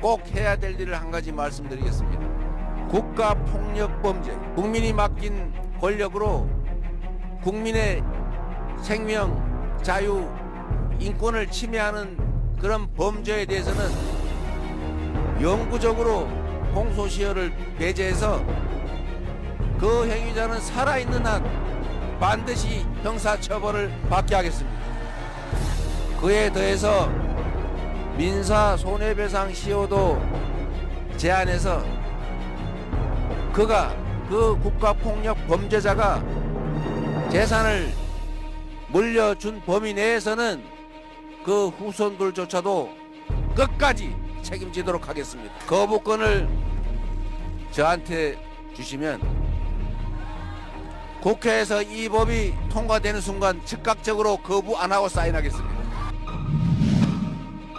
꼭 해야 될 일을 한 가지 말씀드리겠습니다. 국가 폭력 범죄, 국민이 맡긴 권력으로 국민의 생명, 자유, 인권을 침해하는 그런 범죄에 대해서는 영구적으로 공소시효를 배제해서 그 행위자는 살아있는 한 반드시 형사처벌을 받게 하겠습니다. 그에 더해서 민사 손해배상 시효도 제한해서 그가 그 국가폭력 범죄자가 재산을 물려준 범위 내에서는 그 후손들조차도 끝까지 책임지도록 하겠습니다. 거부권을 저한테 주시면 국회에서 이 법이 통과되는 순간 즉각적으로 거부 안 하고 사인하겠습니다.